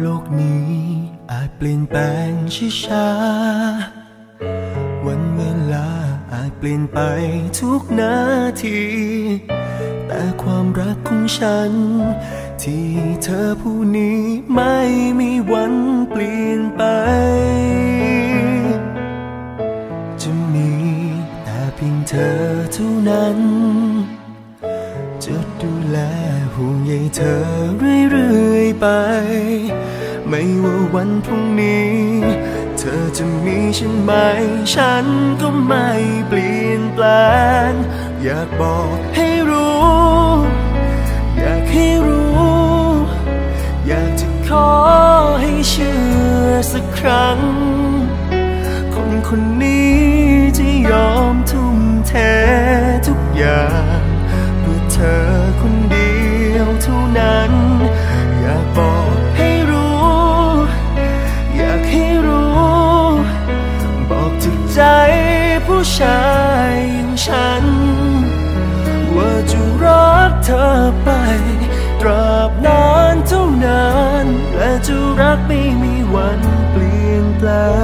โลกนี้อาจเปลี่ยนแปลงช้า วันเวลาอาจเปลี่ยนไปทุกนาที แต่ความรักของฉัน ที่เธอผู้นี้ไม่มีวันเปลี่ยนไป จะมีแต่เพียงเธอเท่านั้น จะดูแลห่วงใยเธอเรื่อยๆไป ไม่ว่าวันพรุ่งนี้ เธอจะมีฉันไหม ฉันก็ไม่เปลี่ยนแปลง อยากบอกให้รู้ อยากให้รู้ อยากจะขอให้เชื่อสักครั้ง คนคนนี้จะยอมทุ่มเททุกอย่าง ผู้ชายอย่างฉัน ว่าจะรักเธอไป ตราบนานเท่านาน และจะรักไม่มีวันเปลี่ยนแปลง